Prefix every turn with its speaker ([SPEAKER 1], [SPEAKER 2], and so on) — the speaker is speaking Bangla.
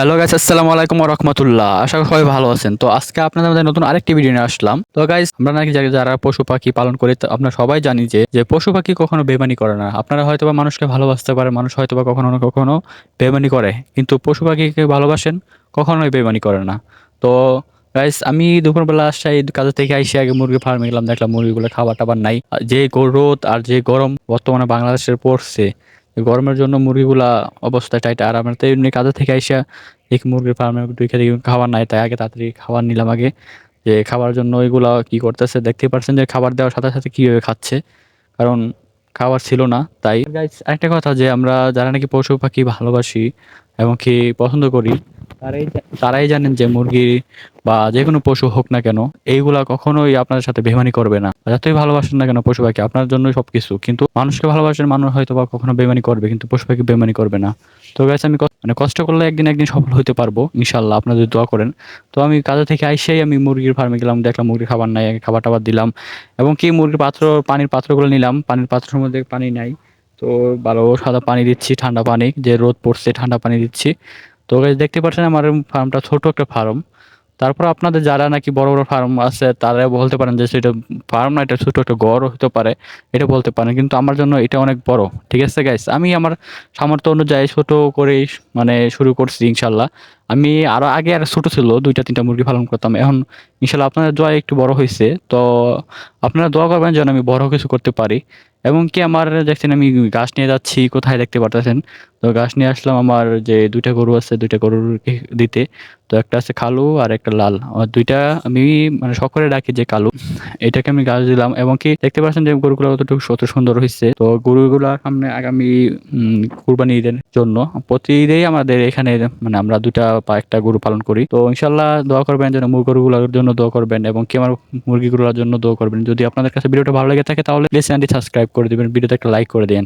[SPEAKER 1] হ্যালো গাইস আসসালামু আলাইকুম রহমতুল্লাহ আশা করি সবাই ভালো আছেন। তো আজকে আপনাদের মধ্যে নতুন আরেকটি ভিডিও নিয়ে আসলাম। তো গাইস আমরা নাকি যারা- পশু পাখি পালন করি আপনারা সবাই জানি যে যে পশু পাখি কখনো বেমানি করে না। আপনারা হয়তো বা মানুষকে ভালোবাসতে পারে মানুষ হয়তো বা কখনো কখনো বেমানি করে। কিন্তু পশু পাখিকে ভালোবাসেন, কখনোই বেমানি করে না। তো গাইস আমি দুপুরবেলা আসছি কাজে থেকে আইসি, আগে মুরগি ফার্মে গেলাম, দেখলাম মুরগিগুলো খাবার টাবার নাই যে রোদ আর যে গরম বর্তমানে বাংলাদেশের পড়ছে গরমের জন্য মুরগিগুলা অবস্থায় টাইট আর আমার তো এমনি কাজে থেকে আইসা এক মুরগির ফার্মে দুই খেতে খাবার নাই, তাই আগে তাড়াতাড়ি খাবার নিলাম আগে। যে খাবার জন্য ওইগুলা কি করতেছে দেখতে পারছেন যে খাবার দেওয়ার সাথে সাথে কীভাবে খাচ্ছে, কারণ খাবার ছিল না, তাই। একটা কথা যে আমরা যারা নাকি পশু পাখি ভালোবাসি এবং কি পছন্দ করি তারাই তারাই জানেন যে মুরগি বা যে কোনো পশু হোক না কেন, এইগুলা কখনোই আপনার সাথে বেমানি করবে না। যতই ভালোবাসেন না কেন পশু পাখি, আপনার জন্যই সবকিছু। কিন্তু মানুষকে ভালোবাসেন মানুষ হয়তো বা কখনো বেমানি করবে, কিন্তু পশু পাখি বেমানি করবে না। তো গাইস আমি মানে কষ্ট করলে একদিন একদিন সফল হতে পারব ইনশাল্লাহ আপনারা যদি দোয়া করেন। তো আমি কাজে থেকে আইসেই আমি মুরগির ফার্মে গেলাম, দেখলাম মুরগির খাবার নাই খাবার টাবার দিলাম। এবং কি মুরগির পাত্র, পানির পাত্রগুলো নিলাম। পানির পাত্রের মধ্যে পানি নাই। তো ভালো সাদা পানি দিচ্ছি, ঠান্ডা পানি, যে রোদ পড়ছে, ঠান্ডা পানি দিচ্ছি। তো দেখতে পাচ্ছেন আমার ফার্মটা ছোট একটা ফার্ম তারপর আপনাদের যারা নাকি বড় বড় ফার্ম আছে তারা বলতে পারেন যে সেটা ফার্ম না, এটা ছোট একটা গড় হতে পারে, এটা বলতে পারেন। কিন্তু আমার জন্য এটা অনেক বড়, ঠিক আছে গাইস আমি আমার সামর্থ্য অনুযায়ী ছোট করেই মানে শুরু করছি ইনশাল্লাহ। আমি আরও আগে আর ছোট ছিল, দুইটা, তিনটা মুরগি পালন করতাম। এখন ইনশাল্লাহ আপনাদের দোয়া একটু বড় হয়েছে। তো আপনারা দোয়া করবেন যেন আমি বড় কিছু করতে পারি। এবং কি আমার, দেখছেন আমি গাছ নিয়ে যাচ্ছি, কোথায় দেখতে পারতেছেন? তো গাছ নিয়ে আসলাম আমার যে দুইটা গরু আছে, দুইটা গরুর দিতে। তো একটা আছে কালো আর একটা লাল। আমার দুইটা আমি মানে সকলে ডাকি যে কালো। এটাকে আমি গাছ দিলাম। এবং কি দেখতে পাচ্ছেন যে গরুগুলো কতটুকু কত সুন্দর হয়েছে। তো গরুগুলা সামনে আগামী কুরবানি ঈদের জন্য প্রতি ঈদেই আমাদের এখানে মানে আমরা দুটা বা একটা গরু পালন করি। তো ইনশাল্লাহ দোয়া করবেন যেন মুরগি গরুগুলোর জন্য দোয়া করবেন এবং কি আমার মুরগিগুলোর জন্য দোয়া করবেন। যদি আপনাদের কাছে ভিডিওটা ভালো লেগে থাকে তাহলে প্লিজ চ্যানেলটি সাবস্ক্রাইব করে দিবেন, ভিডিওতে একটা লাইক করে দিন।